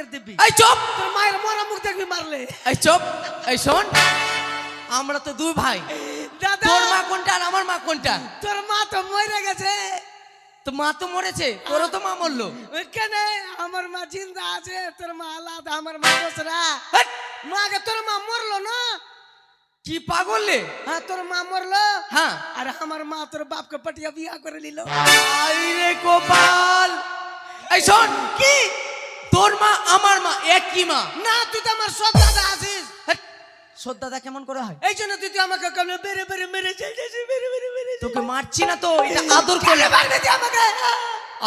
মায়ের দিবি। এই চুপ! তোর মায়ের মরা মুখ দেখবি মারলে। এই চুপ! এই শোন আমরা তো দুই ভাই। দাদা! তোর মা কোনটা আর আমার মা কোনটা? তোর মা তো মরে গেছে। তো মা তো মরেছে তোরও তো মা মরলো। ওইখানে আমার মা জিন্দা আছে তোর মা আলাদা আমার মা দোসরা। মাকে তোর মা মরলো না? কি পাগললে হ্যাঁ তোর মা মরলো? হ্যাঁ। আর আমার মা তোর বাপকে পটিয়া বিয়া করে নিল আরে গোপাল! এই শোন কি? তোর মা আমার মা একই মা। না তুই তো আমার সব দাদা আছিস। হেৎ, শ্রদ্ধাদা কেমন করে হয়? এই জন্য তুই আমাকে কমলে বেরে বেরে মেরে চাইছিস বেরে বেরে মেরে তোকে মারছি না তো এটা আদর কেন মারবি তুই আমাকে?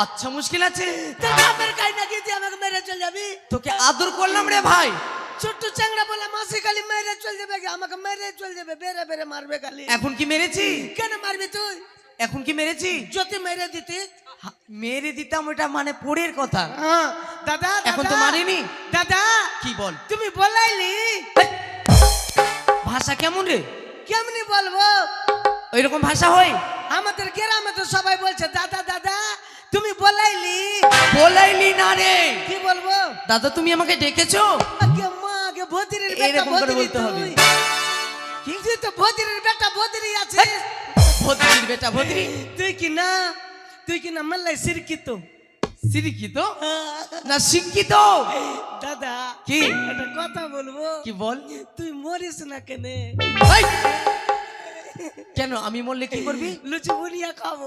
আচ্ছা মুশকিল আছে। তোর বাপের কাই নাকি তুই আমাকে মেরে চলে যাবি? তোকে আদর করলাম রে ভাই। ছোট্ট চ্যাংড়া বলে মাসি খালি মেরে চলে যাবে কি? আমাকে মেরে চলে যাবে বেরে বেরে মারবে খালি। এখন কি মেরেছি? কেন মারবি তুই? এখন কি মেরেছি? যদি মেরে দিতি মেরে দিতাম ওটা মানে পরের কথা। হ্যাঁ দাদা এখন তো মারিনি। দাদা কি বল? তুমি বলাইলি। ভাষা কেমন রে? কেমনি বলব? ওইরকম ভাষা হয়? আমাদের গ্রামে তো সবাই বলছে দাদা দাদা তুমি বলাইলি। বলাইলি না রে। কি বলব? দাদা তুমি আমাকে ডেকেছো? আগে মা আগে ভতিরের বেটা করে বলতে হবে। তুই। কি তুই তো ভতিরের বেটা ভতিরি আছে। ভদ্রির বেটা ভদ্রি তুই কি না? তুই কি না মাল্লাই শিরকিত শিক্ষিত না শিক্ষিত দাদা কি? একটা কথা বলব কি বল তুই মরিস না কেনে! কেন আমি মরলে কি করবি লুচি বুনিয়া খাব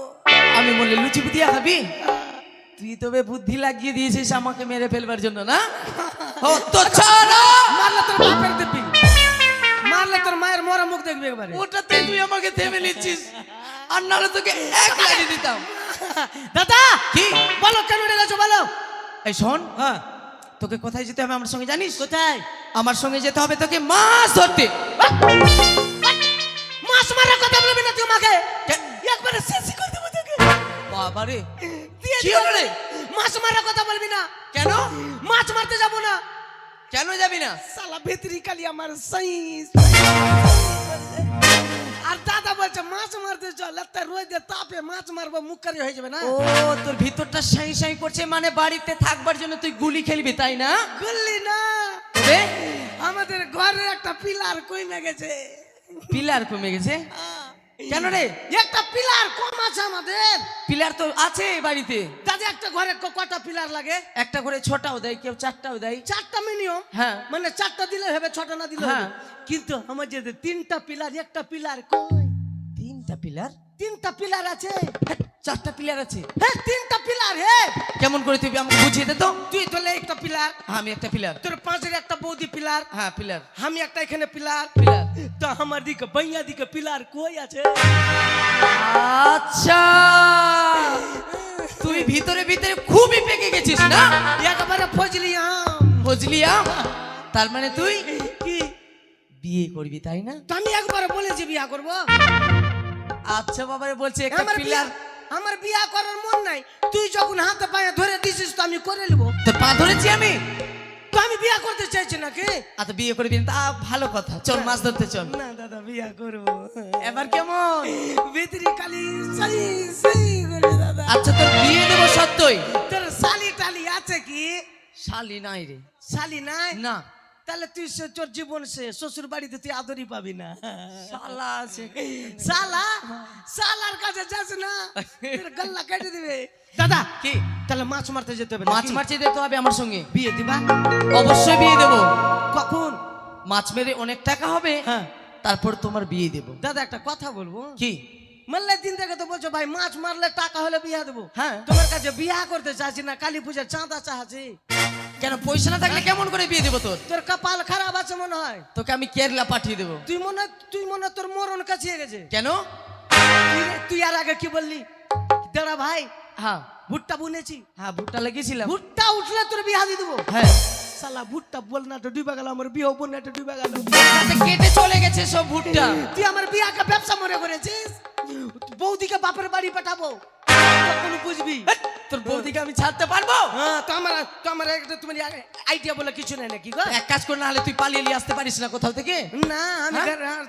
আমি মরলে লুচি পুতিয়া খাবি তুই তবে বুদ্ধি লাগিয়ে দিয়েছিস আমাকে মেরে ফেলবার জন্য না ও তো ছাড়া মারলে তোর বাপের দেখবি মারলে তোর মায়ের মরা মুখ দেখবি একবারে ওটাতে তুই আমাকে থেমে নিচ্ছিস আর নাহলে তোকে এক লাড়ি দিতাম দাদা কি? বলো কেন রেগেছো বলো। এই শোন হ্যাঁ। তোকে কোথায় যেতে হবে আমার সঙ্গে জানিস? কোথায়? আমার সঙ্গে যেতে হবে তোকে মাছ ধরতে। মাছ মারার কথা বলবি না তুই আমাকে? একবারে শেষ করে দেবো তোকে। বাবারে কি। হলো রে? মাছ মারার কথা বলবি না। কেন? মাছ মারতে যাব না। কেন যাবি না? সালা ভেতরি কালি আমার সাই আর দাদা বলছে মাছ মারতে চল এত রোদে তাপে মাছ মারবো মুখারি হয়ে যাবে না? ও তোর ভিতরটা সাই সাই করছে মানে বাড়িতে থাকবার জন্য তুই গুলি খেলবি তাই না? গুলি না। আমাদের ঘরের একটা পিলার কমে গেছে। পিলার কমে গেছে? কেন রে একটা পিলার কম আছে আমাদের। পিলার তো আছে বাড়িতে। দাদা একটা ঘরে কটা পিলার লাগে? একটা করে ছটাও দেয় কেউ চারটাও দেয়। চারটা মিনিমাম হ্যাঁ। মানে চারটা দিলে হবে ছটা না দিলে হ্যাঁ। কিন্তু আমার যে তিনটা পিলার একটা পিলার কই? তিনটা পিলার? তিনটা পিলার আছে। হ্যাঁ, চারটা পিলার আছে। হ্যাঁ তিনটা পিলার হে। কেমন করে তুই আমাকে বুঝিয়ে দে তো? তুই তোলে একটা পিলার আমি একটা পিলার তোর পাঁচের একটা বৌদি পিলার হ্যাঁ পিলার আমি একটা এখানে পিলার পিলার তো আমার দিকে বাইয়া দিকে পিলার কই আছে? আচ্ছা। তুই ভিতরে ভিতরে খুবই পেকে গেছিস না? একেবারে ফজলি আম। বুঝলি আম? তার মানে তুই কি? বিয়ে করবি তাই না? তো আমি একবারে বলেছি বিয়া করব। আচ্ছা বাবারে বলছে একটা পিলার আমার বিয়া করার মন নাই। তুই যখন হাতে পায়ে ধরে দিছিস তো আমি করে নেব। তোর পা ধরেছি আমি? তো আমি বিয়া করতে চাইছি নাকি? আচ্ছা বিয়ে করবি না, তা ভালো কথা। চল মাছ ধরতে চল। না দাদা বিয়া করব। এবার কেমন? ভিতরি কালি সাই সাই করে দাদা। আচ্ছা তোর বিয়ে দেবো সত্যই? তোর শালি টালি আছে কি? শালি নাই রে। শালি নাই? না। তাহলে তুই তোর জীবন সে শ্বশুর বাড়িতে তুই আদরই পাবি না। শালা আছে। শালা? শালার কাছে যাস না তোর গল্লা কেটে দিবে। দাদা কি? তাহলে মাছ মারতে যেতে হবে মাছ মারতে যেতে হবে আমার সঙ্গে? বিয়ে দিবা? অবশ্যই বিয়ে দেবো। কখন? মাছ মেরে অনেক টাকা হবে হ্যাঁ। তারপর তোমার বিয়ে দেবো। দাদা একটা কথা বলব। কি? মারলে দিন থেকে তো বলছো ভাই মাছ মারলে টাকা হলে বিয়া দেবো। হ্যাঁ। তোমার কাছে বিয়া করতে চাইছি না কালী পূজার চাঁদা চাচ্ছি। কেন পয়সা না থাকলে কেমন করে বিয়ে দেবো তোর? তোর কপাল খারাপ আছে মনে হয়। তোকে আমি কেরলা পাঠিয়ে দেবো। তুই মনে তুই মনে তোর মরণ কাছে গেছে। কেন? তুই- আর আগে কি বললি? দাঁড়া ভাই হ্যাঁ। ভুট্টা বুনেছি। হ্যাঁ ভুট্টা লাগিয়েছিলাম। ভুট্টা উঠলে তোর বিয়া দিয়ে দেবো। হ্যাঁ। সালা ভুট্টা বল না তো ডুবে গেল আমার বিয়ে বন্যাটা ডুবে গেল। তাতে কেটে চলে গেছে সব ভুট্টা। তুই আমার বিয়াকে ব্যবসা মনে করেছিস? বৌদিকে বাপের বাড়ি পাঠাবো। তখন বুঝবি। তোর বৌদিকে আমি ছাড়তে পারব? হ্যাঁ তো আমার তো আমার একটা তুমি আইডিয়া বলে কিছু নাই নাকি গো? এক কাজ করে না হলে তুই পালিয়ে নিয়ে আসতে পারিস না কোথাও থেকে। না আমি হ্যাঁ? ঘর হ্যাঁ,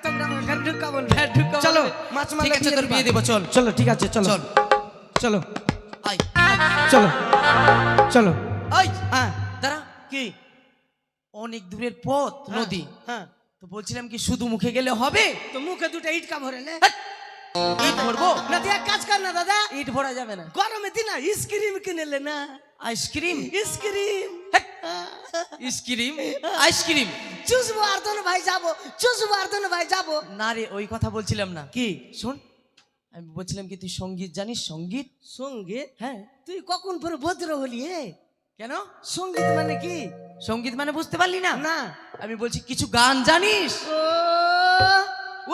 ঘর ঢুকাবো না। হ্যাঁ, ঢুকাবো চলো না। মাছ ঠিক আছে তোর বিয়ে দেবো চল। চলো ঠিক আছে চলো। চল। চলো। আয়। চলো। চলো। হ্যাঁ। দাঁড়া কি? অনেক দূরের পথ নদী। হ্যাঁ। তো বলছিলাম কি শুধু মুখে গেলে হবে? তো মুখে দুটো ইটকা ভরে নে। হাট! ইট ভরবো না দিয়ে এক কাজ কর না দাদা ইট ভরা যাবে না গরমে দিন আইসক্রিম কিনে লে না ice cream ice cream ice cream ice cream চুষবো আর দোনো ভাই যাব চুষবো আর দোনো ভাই যাব না রে ওই কথা বলছিলাম না। কি শোন আমি বলছিলাম কি তুই সংগীত জানিস? সংগীত? সংগীত? হ্যাঁ। তুই কখন পরে ভদ্র হলি হে? কেন? সংগীত মানে কি? সংগীত মানে বুঝতে পারলি না? না। আমি বলছি কিছু গান জানিস? ও।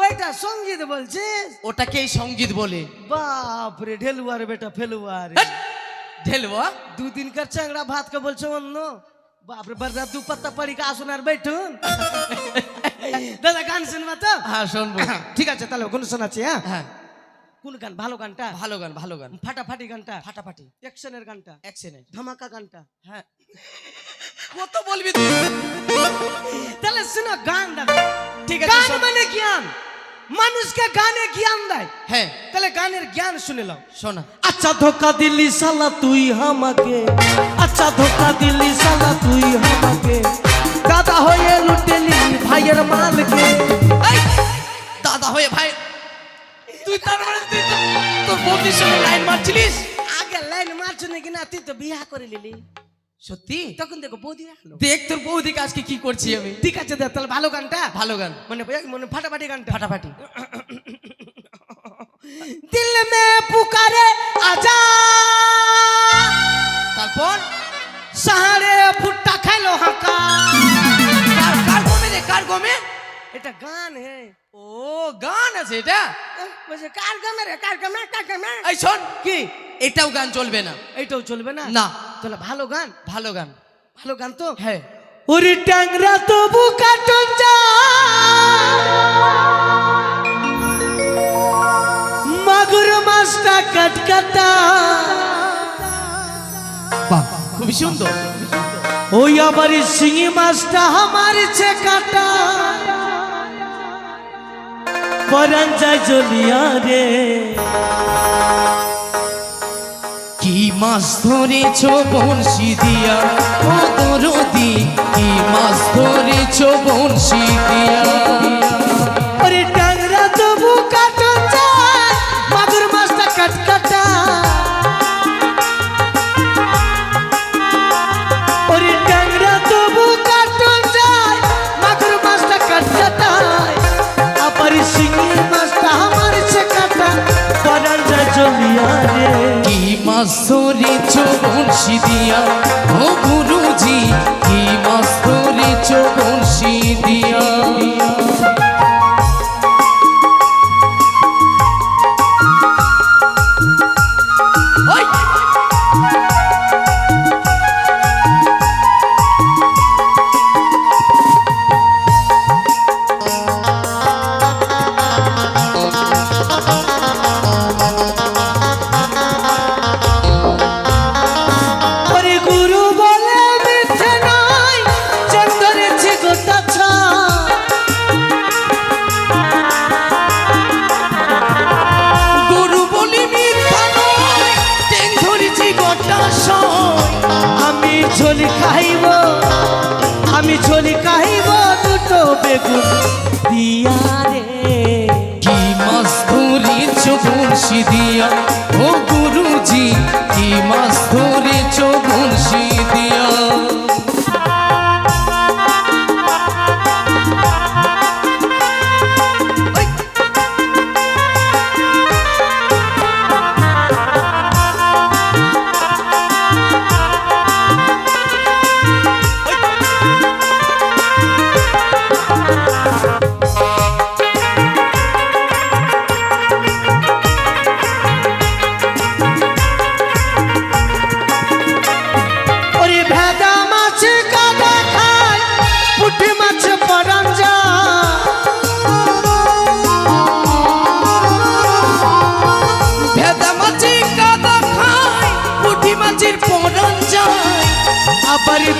ওইটা সংগীত বলছিস? ওটাকেই সংগীত বলে। বাপ রে ঢেলুয়ার বেটা ফেলুয়ার। হাট! ঢেলবা দুদিন কার চাংড়া ভাত কে বলছো অন্য? বাপ রে বররা দু পাত্তা পড়ি কা আসুন আর बैठুন দাদা গান শুনবা তো? হ্যাঁ শুনব। ঠিক আছে তাহলে কোন শোনাচ্ছি হ্যাঁ? হ্যাঁ। কোন গান? ভালো গানটা? ভালো গান ভালো গান। ফাটাফাটি গানটা? ফাটাফাটি। অ্যাকশনের গানটা? অ্যাকশনের। ধামাকা গানটা? হ্যাঁ। কত বলবি তুই? তাহলে শোনো গান দাদা। ঠিক আছে, গান। মানে জ্ঞান মানুষকে গানে জ্ঞান দেয়। হ্যাঁ। তাহলে গানের জ্ঞান শুনে লাও শোনা। আচ্ছা ধোকা দিলি সালা তুই আমাকে। আচ্ছা ধোকা দিলি সালা তুই আমাকে। দাদা হয়ে লুটেলি ভাইয়ের মালকে। দাদা হয়ে ভাই তুই তার মানে তুই তো তোর বন্ধুর সঙ্গে লাইন মারছিলিস? আগে লাইন মারছো নাকি না তুই তো বিয়া করে নিলি। সত্যি? তখন দেখো বৌদি রাখল দেখ তোর বৌদিকে আজকে কি করছি আমি? ঠিক আছে দেখ তাহলে ভালো গানটা? ভালো গান। মানে মানে ফাটাফাটি গানটা। ফাটাফাটি। দিল মে পুকারে আজা। তারপর? সাহারে ভুট্টা খাইলো হাঁকা। কার গমে রে কার গমে? এটা গান হে। ও গান আছে এটা? বলছে কার গামে রে কার গামে কার গামে? এই শোন। কি? এটাও গান চলবে না। এইটাও চলবে না? না। তাহলে ভালো গান? ভালো গান। ভালো গান তো? হ্যাঁ। ওরে ট্যাংরা তবু কাটন যা। মাগুর মাছটা কাটকাটা বাহ খুবই সুন্দর। ওই আবার শিঙি মাছটা আমার কাটা। পরান যায় জলিয়া রে। কি মাছ ধরেছ বংশী দিয়া? ও দরদি কি মাছ ধরেছ বংশী দিয়া? কি মাছ ধরেছ দিয়া ও গুরুজি গোটা সময় আমি ঝোলি খাইব আমি ঝোলি খাইব দুটো বেগুন দিয়া।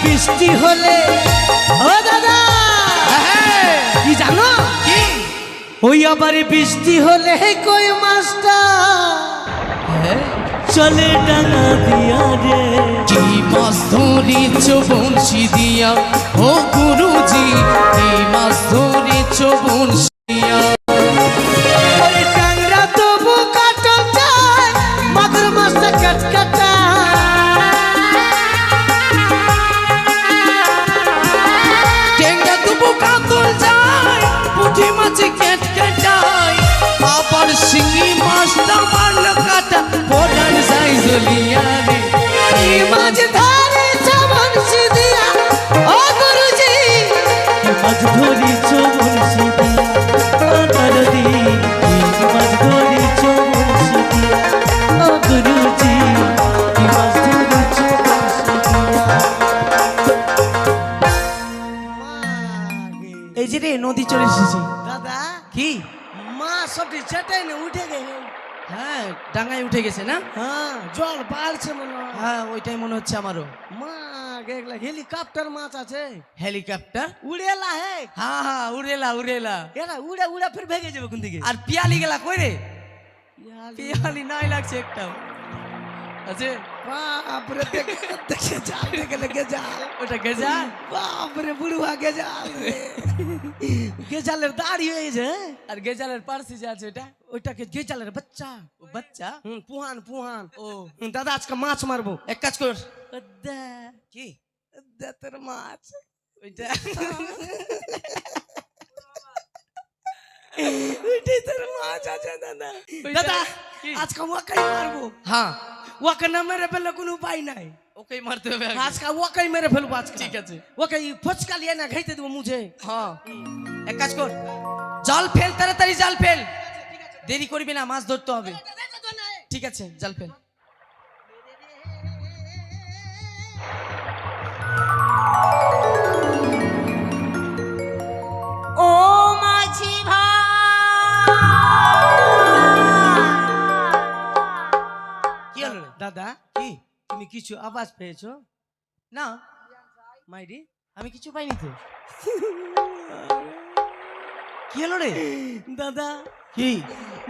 বৃষ্টি হলে। ও দাদা! হ্যাঁ, কি জানো? ওই আবার বৃষ্টি হলে কই মাছটা? হ্যাঁ, চলে ডাঙা দিয়া রে। কি মাছ ধরেছ বংশী দিয়া? ও গুরুজি কি মাছ ধরেছ বংশী সবটি চেটাই না উঠে গেছে হ্যাঁ ডাঙায় উঠে গেছে না? হ্যাঁ জল বাড়ছে মনে হয়। হ্যাঁ ওইটাই মনে হচ্ছে আমারও। মা গেগলা হেলিকপ্টার মাছ আছে। হেলিকপ্টার? উড়েলা হে। হ্যাঁ হ্যাঁ উড়েলা উড়েলা। এরা উড়ে উড়ে ফির ভেগে যাবে কোন দিকে? আর পিয়ালি গেলা কই রে? পিয়ালি। নাই লাগছে একটাও আছে বাপরে দেখে দেখে জাল দেখে লেগে জাল ওটা গেজা বাপরে বুড়ুয়া গেজাল রে গেজালের দাড়ি হয়েছে আর গেজালের পার্সি যে আছে ওটা ওইটাকে গেজালের বাচ্চা ও বাচ্চা হুম পুহান পুহান ও হুম, দাদা আজকে মাছ মারবো এক কাজ কর দে কি দে তোর মাছ ওইটা ওইটাই তোর মাছ আছে দাদা ওইটা- দাদা কি? আজকে ওয়াকাই মারবো হ্যাঁ ওয়াকে না মেরে ফেললে কোনো উপায় নাই। ওকেই মারতে হবে আজকে ওকে মেরে ফেলব আজকে। ঠিক আছে। ওকে ফচকা লিয়ে না খাইতে দেবো মুঝে। হ্যাঁ। এক কাজ কর জাল ফেল তাড়াতাড়ি জাল ফেল। দেরি করবি না মাছ ধরতে হবে। ঠিক আছে জাল ফেল। ও দাদা কি? তুমি কিছু আওয়াজ পেয়েছ? না? মাইরি আমি কিছু পাইনি তো। কি হলো রে? দাদা কি?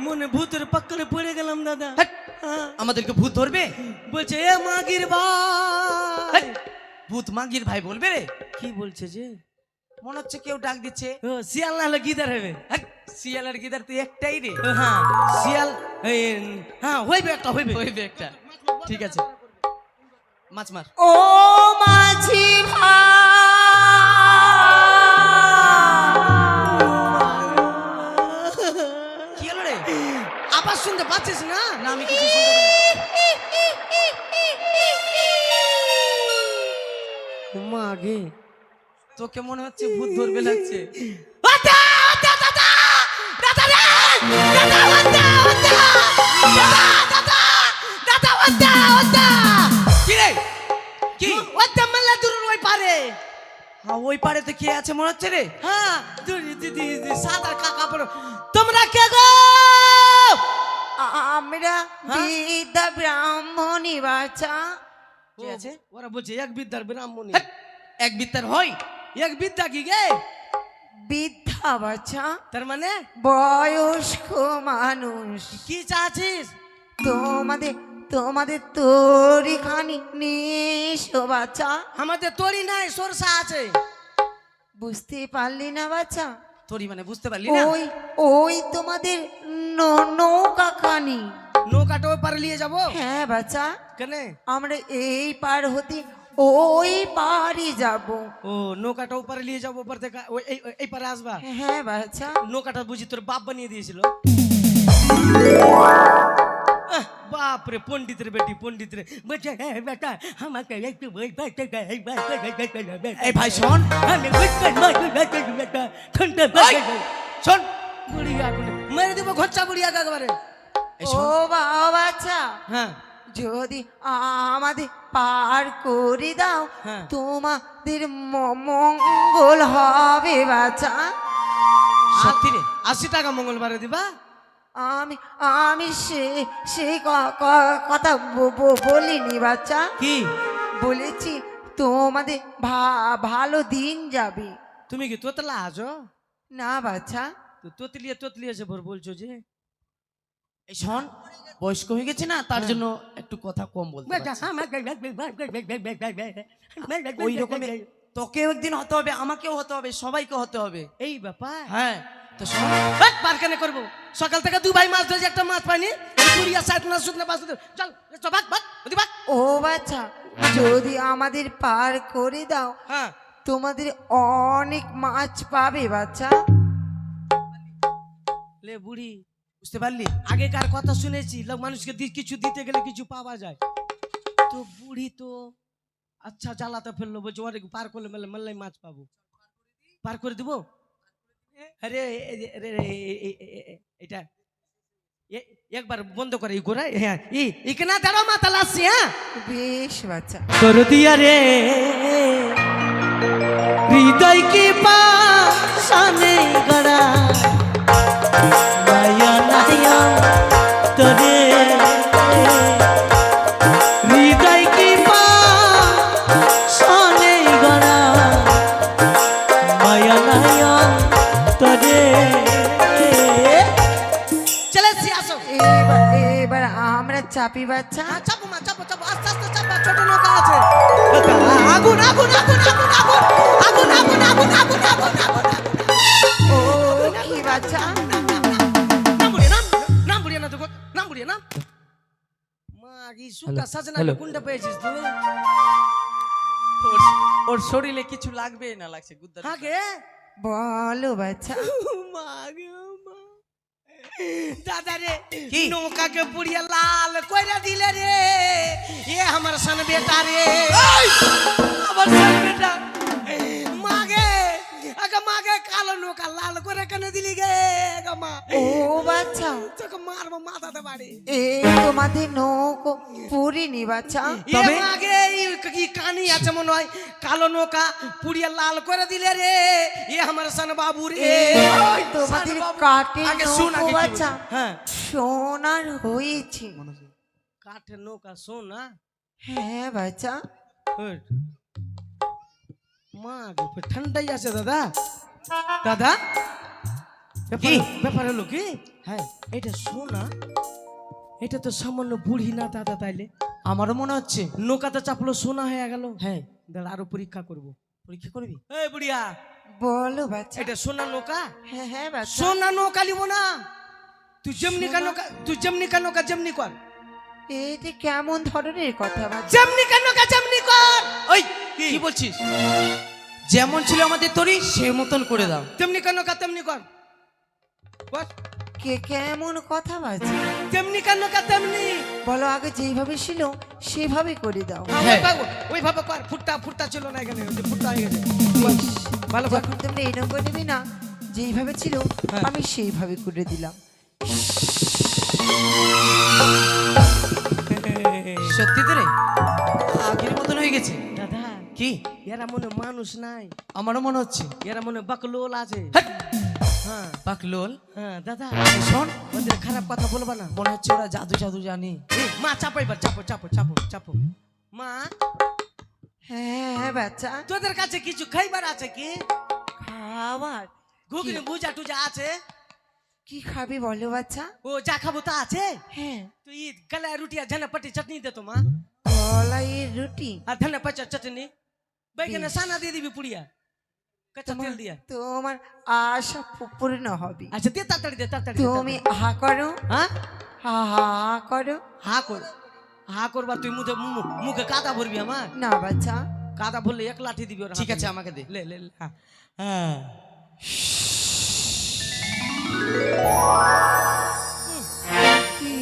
মনে ভূতের পাক্কলে পড়ে গেলাম দাদা। আমাদেরকে ভূত ধরবে? বলছে এ মাগির ভাই! ভূত মাগির ভাই বলবে রে? কি বলছে যে? মনে হচ্ছে কেউ ডাক দিচ্ছে। শিয়াল না হলে গিদার হবে! শিয়ালের গিদার তুই একটাই রে? হ্যাঁ। শিয়াল হ্যাঁ হইবে একটা হইবে। হইবে একটা। ঠিক আছে। মাছ মার। ও মাঝি কি হলো রে? আবার শুনতে পাচ্ছিস না? না আমি কিছু শুনতে পাইনি। মাগে তোকে মনে হচ্ছে ভূত ধরবে লাগছে কি রে কি ওটা মাল্লা দূর ওই পারে হ্যাঁ ওই পারে তো কে আছে মনে হচ্ছে রে? হ্যাঁ। সাদা কাকা পড়ো। তোমরা কে গো? আমরা বিদ্যা ব্রাহ্মণী বাচ্চা আছে? ওরা বলছে এক বিদ্যার ব্রাহ্মণী। এক বিত্তার হয়? এক বিদ্যা কি গে? বিদ্যা বাচ্চা তার মানে? বয়স্ক মানুষ। কি চাচ্ছিস? তোমাদের তোমাদের তরি খানি নিশো বাচ্চা। আমাদের তরি নাই সরষা আছে। বুঝতে পারলি না বাচ্চা? তোরই মানে বুঝতে পারলি না? ওই ওই তোমাদের ন- নৌকা খানি। নৌকাটা ওই পারে নিয়ে যাব? হ্যাঁ বাচ্চা। কেনে? আমরা এই পার হতে ওই পারই যাব ও নৌকাটা ওপারে নিয়ে যাব ওপার থেকে ওই এই এই- এই পারে আসবা হ্যাঁ বাচ্চা নৌকাটা বুঝি তোর বাপ বানিয়ে দিয়েছিল আহ, বাপ রে পণ্ডিতের বেটি পণ্ডিতের বলছে "হ্যাঁ, বেটা আমাকে একটু বই পাইতে দে, এই bye, bye, bye, bye, bye, bye, এই ভাই শোন আমি বুঝতে পারি, বেটা, বেটা, ঠান্ডা ওই, বাই, বাই। শোন বুড়িয়া করে মেরে দিব ঘচ্চা বুড়িয়া একেবারে এই ও শোন বাবা বাচ্চা হ্যাঁ যদি আমাদের পার করে দাও হ্যাঁ। তোমাদের মঙ্গল হবে বাচ্চা সত্যি রে আশি টাকা মঙ্গলবারে দিবা? আমি আমি সে সেই কথা বলিনি বাচ্চা কি? বলেছি তোমাদের ভালো দিন যাবে। তুমি কি তোতলা আছো? না বাচ্চা তো তোতলিয়ে তোতলিয়ে ভোর বলছো যে? এই শোন বয়স্ক হয়ে গেছে না তার জন্য একটু কথা কম বলতে ওই রকমের তোকেও একদিন হতে হবে আমাকেও হতে হবে সবাইকে হতে হবে এই ব্যাপার হ্যাঁ তো শোন হাট, করব সকাল থেকে দু ভাই মাছ ধরেছি একটা মাছ পাইনি কুড়িয়া সাত না শুকনা পাঁচ চল ভাগ ভাগ ও বাচ্চা যদি আমাদের পার করে দাও হ্যাঁ তোমাদের অনেক মাছ পাবে বাচ্চা লে বুড়ি বুঝতে পারলি? আগেকার কথা শুনেছি লোক মানুষকে কিছু দিতে গেলে কিছু পাওয়া যায়। তো বুড়ি তো আচ্ছা জ্বালাতে ফেলল বলছে ওরে পার করলে মেলে মেললাই মাছ পাবো। পার করে দিব? আরে এটা একবার বন্ধ করে ই করে হ্যাঁ ই ইকনা দাঁড়াও মাথা লাগছে হ্যাঁ? বেশ বাচ্চা। তোর দিয়া রে হৃদয় কি পাশানে গড়া? মায়া নায়া তোরে। হৃদয় কি পাশানে গড়া। মায়া নায়া তোরে। চলে আসো। এবার আমরা চাপি বাচ্চা হ্যাঁ, চাপো মা চাপো চাপো। আস্তে আস্তে চাপো ছোট নৌকা আছে। আগুন আগুন আগুন আগুন আগুন। সাজনা কোনটা পেয়েছিস তুই? ওর- ওর শরীরে কিছু লাগবে না লাগছে গুদ্দা বলো বাচ্চা দাদা রে কি? নৌকাকে পুড়িয়ে লাল কইরা দিলে রে। এ আমার সন রে। বেটা। মাগে আগে মাগে কালো নৌকা লাল করে কেন দিলি গে আগে মা। ও বাচ্চা। তোকে মারবো মাথাতে বাড়ি। এই তোমাদের নৌকো পুরিনি বাচ্চা। এ মাগে এই- কি কানি আছে মনে হয়? কালো নৌকা পুড়িয়ে লাল করে দিলে রে। এ আমার সন বাবু রে তোমাদের আগে আগে নৌকো বাচ্চা। হ্যাঁ। সোনার হয়েছে। কাঠের নৌকা সোনা হ্যাঁ। বাচ্চা। ওই। মা ঠান্ডাই আছে দাদা। দাদা? ব্যাপার- কি? ব্যাপার হলো কি? হ্যাঁ এটা সোনা। এটা তো সামান্য বুড়ি না দাদা তাইলে? আমারও মনে হচ্ছে নৌকাতে চাপলো সোনা হয়ে গেল। হ্যাঁ দাদা আরও পরীক্ষা করব। পরীক্ষা করবি? এই বুড়িয়া বলো বাচ্চা এটা সোনা নৌকা? হ্যাঁ হ্যাঁ বাচ্চা সোনা নৌকা লিব না। তুই যেমনি কা নৌকা তুই যেমনি কা নৌকা যেমনি কর। এটা কেমন ধরনের কথা বাচ্চা যেমনি কা নৌকা যেমনি কর। ওই কি বলছিস? যেমন ছিল আমাদের তরি সে মতন করে দাও। তেমনি কেন কা তেমনি কর। কে কেমন কথা বাচ্চা তেমনি কেন কা তেমনি। বলো আগে যেভাবে ছিল সেভাবে করে দাও। হ্যাঁ। ওইভাবে- কর ফুটটা ফুটটা ছিল না এখানে ওই যে ফুটটা হয়ে গেছে। ভালো কর। যখন তোমরা এরকম করে নেবে না যেইভাবে ছিল হ্যাঁ। আমি সেইভাবে করে দিলাম। সত্যি তো রে? আগের মতন হয়ে গেছে। কি? এরা মনে মানুষ নাই। আমারও মনে হচ্ছে। এরা মনে বাকলোল আছে! হ্যাঁ। পাকলোল হ্যাঁ দাদা। শোন। ওদের খারাপ কথা বলবা না। মনে হচ্ছে ওরা জাদু জাদু জানে। মা চাপো এবার চাপো চাপো চাপো চাপো। মা? হ্যাঁ হ্যাঁ বাচ্চা। তোদের কাছে কিছু খাইবার আছে কি? খাবার? ঘুগনি বুঝা টুজা আছে? কি খাবি বলো বাচ্চা? ও যা খাব তা আছে? হ্যাঁ। তুই গলায় রুটি আর ঝানা পাটি চাটনি দে তো মা। কলাইয়ের রুটি? আর ধানা পাচার চাটনি? বেগনে সানা দিয়ে দিবি পুড়িয়া কাঁচা তেল তোমার দিয়া তোমার আশা পূর্ণ হবে আচ্ছা দে তাড়াতাড়ি দে তাড়াতাড়ি তুমি হা করো হ্যাঁ হা হা করো হা কর হা করবা তুই মুখে মুখে কাদা ভরবি আমার না বাচ্চা কাদা ভরলে এক লাঠি দিবি ঠিক আছে আমাকে দে লে লে হ্যাঁ হ্যাঁ কি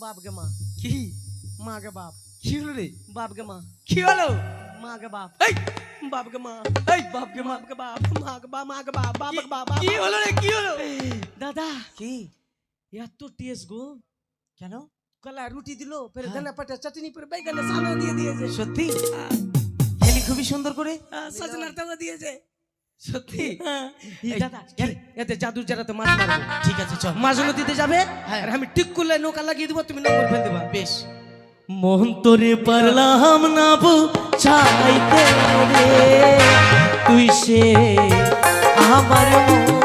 বাপ গে মা কি মা গে বাপ। কি হলো রে? বাপ গে মা। কি হলো? মা গে বাপ। এই! বাপ গে মা। এই! বাপ গে বাপ গে বাপ। মা গে বাপ মা গে বাপ বাপ গে বাপ কি হলো রে? কি হলো? দাদা। কি? এত টেস্ট গো। কেন? কলা রুটি দিল ফের হ্যাঁ। ধনে পাতা চাটনি পরে বেগনে সানা দিয়ে দিয়েছে। সত্যি? হেলি খুবই সুন্দর করে? সজনার তাওয়া দিয়েছে। সত্যি? হ্যাঁ। দাদা এতে জাদুর জারাতে মাছ মারবো। ঠিক আছে চল। মাছ নদীতে যাবে? হ্যাঁ। আর আমি টিক করলে নৌকা লাগিয়ে দেবো তুমি নম্বর ফেল দেবা। বেশ। মোহন তোরে পারলাম না বুঝাইতে রে। তুই সে আমার মন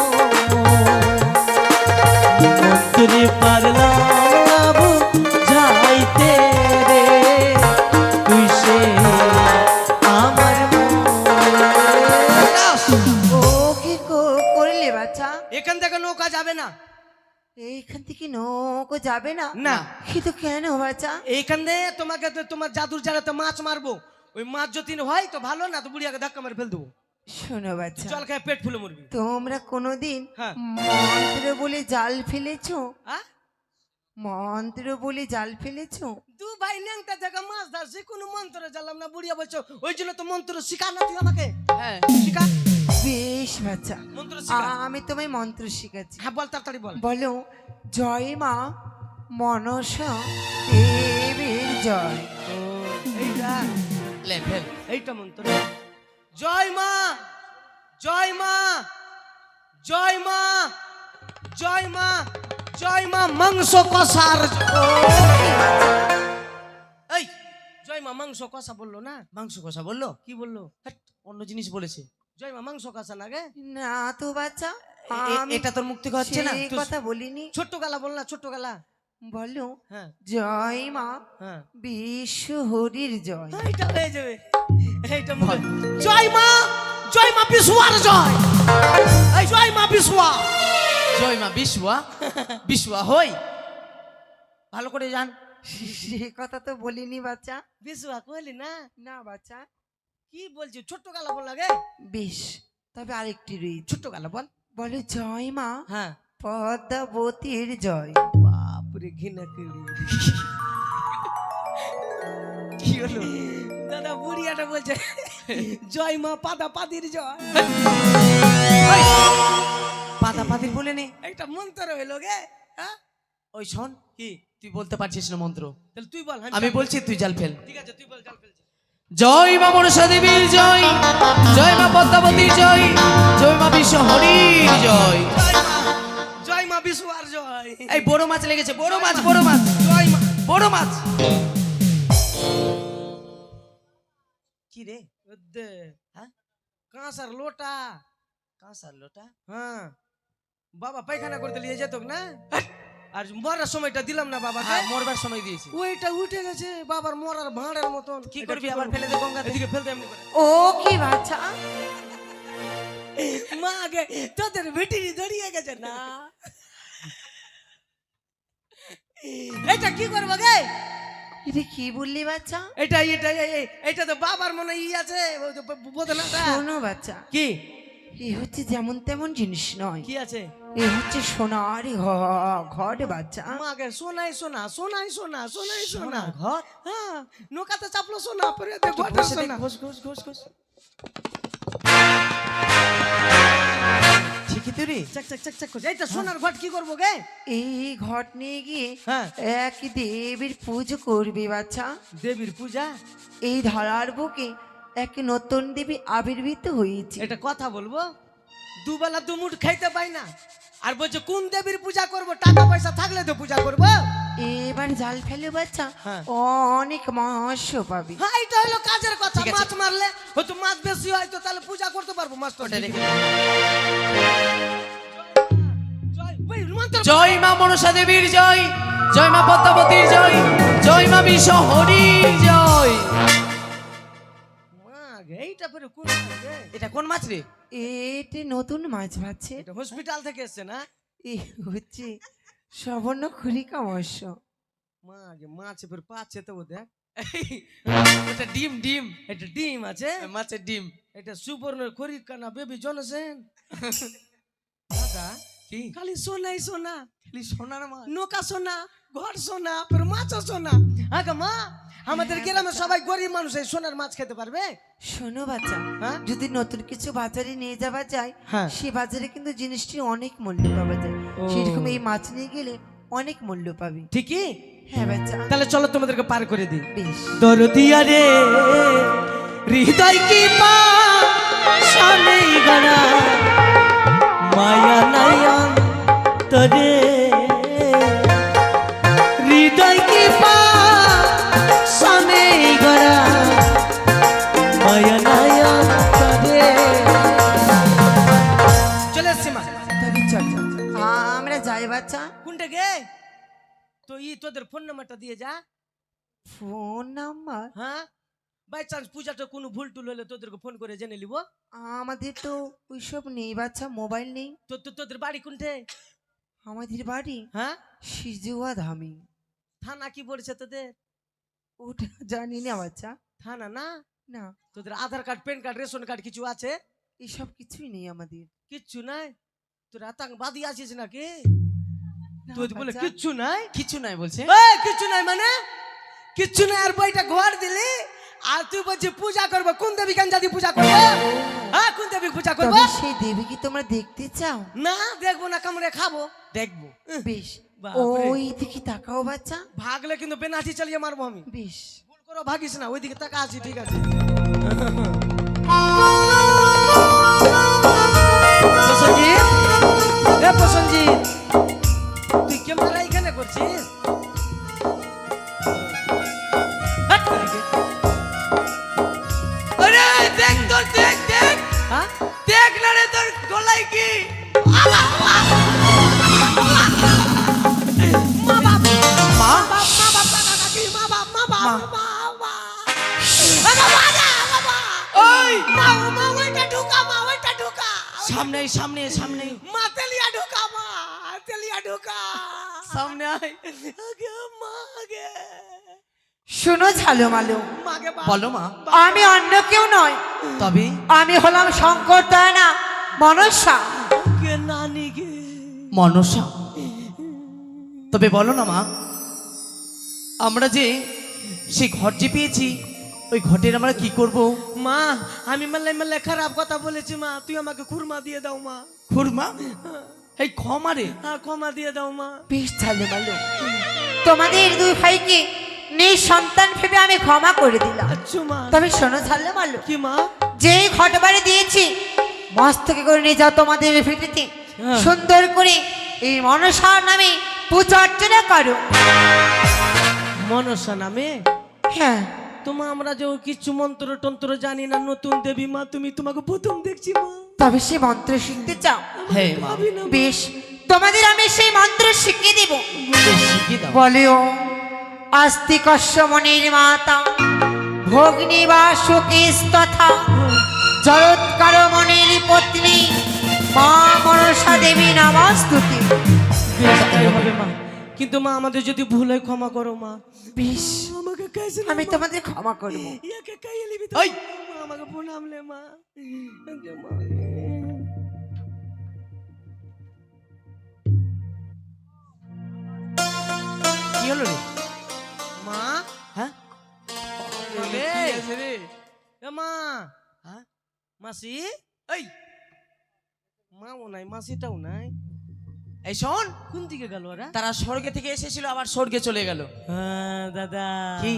তোরে পারলাম না বুঝাইতে রে। তুই সে আমার মন ও কি কো- করলে বাচ্চা? এখান থেকে নৌকা যাবে না। এইখান থেকে নৌকো যাবে না? না। কিন্তু কেন বাচ্চা? এইখান দিয়ে তোমাকে তো তোমার জাদুর জালাতে মাছ মারবো। ওই মাছ যদি হয় তো ভালো না তো বুড়িয়াকে ধাক্কা মেরে ফেল দেবো। শোনো বাচ্চা। জল খেয়ে পেট ফুলে মরবি। তোমরা কোনোদিন হ্যাঁ। মন্ত্র বলে জাল ফেলেছো? হ্যাঁ মন্ত্র বলে জাল ফেলেছো? দু ভাই ন্যাংটা জায়গা মাছ ধর যে কোনো মন্ত্র জানলাম না বুড়িয়া বলছো ওই জন্য তো মন্ত্র শিখা না তুই আমাকে? হ্যাঁ। শিখা বেশ বাচ্চা। মন্ত্র শিখা। আমি তোমায় মন্ত্র শিখাচ্ছি। হ্যাঁ বল তাড়াতাড়ি বল। বলো জয় মা মনসা দেবীর জয়। এইটা এইটা মন্ত্র। জয় মা জয় মা জয় মা জয় মা জয় মা মাংস কষার এই জয় মা মাংস কষা বলল না? মাংস কষা বলল? কি বলল? অন্য জিনিস বলেছে। জয় মা মাংস কষা না গে। না তো বাচ্চা এটা তোর থেকে হচ্ছে না? কথা বলিনি। ছোট্ট গালা বল না ছোট্ট গালা। বলো হ্যাঁ। জয় মা হ্যাঁ। বিশ্ব হরির জয়। এইটা হয়ে যাবে। এইটা মুখে জয় মা জয় মা বিশুয়ার জয়। এই জয় মা বিশুয়া জয় মা বিশ্বয়া বিশ্বয়া হই। ভালো করে জান। সে কথা তো বলিনি বাচ্চা। বিশুয়া কইলি না? না বাচ্চা। কি বলছি? ছোট্ট গালা বল লাগে বেশ তবে আরেকটি রয়েছে ছোট্ট গালা বল। বলে জয় মা হ্যাঁ। পদ্মাবতীর জয়। বাপরে ঘৃণা করি। কি হলো? দাদা বুড়িয়াটা বলছে জয় মা পাদা পাদির জয়। পাতা পাতির বলে নে। একটা মন্ত্র হইল গে হ্যাঁ? ওই শোন কি? তুই বলতে পারছিস না মন্ত্র। তাহলে তুই বল আমি বলছি তুই জাল ফেল। ঠিক আছে তুই বল জাল ফেলছি। জয় মা মনসা দেবীর জয় জয় মা পদ্মাবতীর জয় জয় মা বিশ্ব হরির জয়। জয় মা জয় মা বিশুয়ার জয়। এই বড় মাছ লেগেছে বড় মাছ বড় মাছ জয় মা। বড় মাছ। কি রে? দে হ্যাঁ? কাঁসার লোটা। কাঁসার লোটা? হ্যাঁ। বাবা পায়খানা করতে নিয়ে যেত না? আর মরার সময়টা দিলাম না বাবা হ্যাঁ মরবার সময় দিয়েছি। ওইটা উঠে গেছে বাবার মরার ভাঁড়ের মতন। কি করবি? আবার? ফেলে দে এদিকে ফেলতে এমনি করে। ও কি বাচ্চা। মা আগে তোদের দাঁড়িয়ে গেছে না। এটা কি করব গে? এটা কি বললি বাচ্চা? এটা এটা এটা তো বাবার মনে ই আছে। বোধনাটা শোনো বাচ্চা। কি? এ হচ্ছে যেমন তেমন জিনিস নয়। কি আছে? এ হচ্ছে সোনার ঘ- ঘট বাচ্চা। মাকে সোনাই সোনা সোনাই সোনা সোনাই সোনা ঘর হ্যাঁ নৌকাতে চাপলো সোনা পরে সোনা। ঘোষ ঘোষ ঘোষ ঘোষ ঠিকই তো রে। চেক চেক চেক চেক এইটা সোনার ঘট কি করব গে? এই ঘট নিয়ে গিয়ে হ্যাঁ। এক দেবীর পুজো করবে বাচ্চা। দেবীর পূজা? এই ধরার বুকে এক নতুন দেবী আবির্ভূত হয়েছে। এটা কথা বলব? দুবেলা দুমুট খাইতে পাই না। আর বলছে কোন দেবীর পূজা করব? টাকা পয়সা থাকলে তো পূজা করব। এবার জাল ফেলে বাচ্চা হ্যাঁ। অনেক মাংস পাবে। হ্যাঁ এটা হলো কাজের কথা। মাছ মারলে হয়তো মাছ বেশি হয় তো তাহলে পূজা করতে পারব মাছ তো রেখে জয় ওই মন্ত্র জয় মা মনসা দেবীর জয় জয় মা পদ্মাবতীর জয় জয় মা বিশ্ব হরির জয়। পরে কোন মাছ এটা কোন মাছ রে? এটি নতুন মাছ ভাবছে। এটা হসপিটাল থেকে এসছে না? এ হচ্ছে সবর্ণ খুলিকা মৎস্য মা গে মাছ ফের পাচ্ছে তো দেখ এটা ডিম ডিম। এটা ডিম আছে? মাছের ডিম। এটা সুবর্ণের খরিদ কানা বেবি জনসেন দাদা কি? খালি সোনাই সোনা খালি সোনার মাছ। নৌকা সোনা। ঘর সোনা মাছও সোনা। আগে মা? আমাদের গ্রামে সবাই গরিব মানুষ এই সোনার মাছ খেতে পারবে? শোনো বাচ্চা হ্যাঁ? যদি নতুন কিছু বাজারে নিয়ে যাওয়া যায় হ্যাঁ। সে বাজারে কিন্তু জিনিসটি অনেক মূল্য পাওয়া যায়। সেরকম এই মাছ নিয়ে গেলে অনেক মূল্য পাবে। ঠিকই? হ্যাঁ বাচ্চা। তাহলে চলো তোমাদেরকে পার করে দিই। বেশ। দরদিয়া রে হৃদয় কি পা সানেই গানা মায়া তরে। চলে মা তবে চল চল। আমরা যাই বাচ্চা কোনটা গে তো ই তোদের ফোন নাম্বারটা দিয়ে যা ফোন নাম্বার হ্যাঁ বাই চান্স পূজাটা কোনো ভুল টুল হলে তোদেরকে ফোন করে জেনে নিব আমাদের তো ওইসব নেই বাচ্চা মোবাইল নেই তো তো তোদের বাড়ি কোনটে আমাদের বাড়ি হ্যাঁ সিজুয়া ধামি থানা কি পড়েছে তোদের ওটা জানি না বাচ্চা থানা না না তোদের Aadhaar card PAN card ration card কিছু আছে এসব কিছুই নেই আমাদের কিচ্ছু নাই? তোর আতঙ্কবাদী আছিস নাকি? তুই বলে কিচ্ছু নাই? কিছু নাই বলছে। কিচ্ছু নাই মানে? কিচ্ছু নাই আর বইটা ঘর দিলি? আর তুই বলছিস পূজা করব কোন দেবী কেন যদি পূজা করব? হ্যাঁ কোন দেবী পূজা করব? সেই দেবী কি তোমরা দেখতে চাও? না দেখব না কামড়ে খাব। দেখব। বেশ। ওই দিকে তাকাও বাচ্চা। ভাগলে কিন্তু বেনাচি চালিয়ে মারবো আমি। বেশ। ভুল করো ভাগিস না ওইদিকে তাকা আছি ঠিক আছে। শোনো ঝালো মালো মাকে বলো মা। আমি অন্য কেউ নয়। তবে? আমি হলাম শঙ্কর দয়না মনসা। মনসা? তবে বলো না মা আমরা যে সেই ঘর যে পেয়েছি ওই ঘটের আমরা কি করব? মা আমি মাল্লাই মাল্লাই খারাপ কথা বলেছি মা তুই আমাকে খুরমা দিয়ে দাও মা। খুরমা? এই ক্ষমারে হ্যাঁ ক্ষমা দিয়ে দাও মা। বেশ ঝালো মালো তোমাদের দুই ভাইকে নিঃসন্তান ভেবে আমি ক্ষমা করে দিলাম। আচ্ছা তবে শোনো ঝালো মালো কি মা? যেই ঘট বাড়ি দিয়েছি মস্তকে করে নিয়ে যাও তোমাদের ভিটিতে হ্যাঁ। সুন্দর করে এই মনসার নামে পূজা অর্চনা করো। মনসা নামে? হ্যাঁ। তোমা আমরা যে কিছু মন্ত্র টন্ত্র জানি না নতুন দেবী মা তুমি তোমাকে প্রথম দেখছি মা। তবে সে মন্ত্র শিখতে চাও? হ্যাঁ। বেশ তোমাদের আমি সেই মন্ত্র শিখিয়ে দেব। শিখিয়ে দাও। আস্তিকস্য মনির মাতা। ভগ্নী বা সুকেশ তথা জরৎকার মনির পত্নী মা মনসা দেবী নামাস্তুতি। বেশ, তাই হবে মা। কিন্তু মা আমাদের যদি ভুল হয় ক্ষমা করো মা। বেশ আমাকে আমি তোমাদের ক্ষমা করব। ইয়াকে কাইয়ে লিবি ওই! আমাকে মা। কি হলো রে? মা। হ্যাঁ? মা। হ্যাঁ? মাসি? এই! মাও নাই মাসিটাও নাই। এই শোন! কোন দিকে গেল ওরা? তারা স্বর্গে থেকে এসেছিল আবার স্বর্গে চলে গেল। হ্যাঁ দাদা। কি?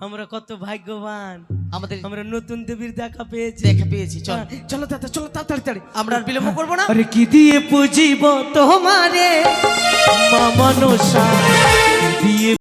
আমরা কত ভাগ্যবান। আমাদের আমরা নতুন দেবীর দেখা পেয়েছি। দেখা পেয়েছি চল। হ্যাঁ, চলো দাদা চলো তাড়াতাড়ি তাড়ি আমরা আর বিলম্ব করব না। আরে কি দিয়ে পুজিব তোমারে? মা মনসা।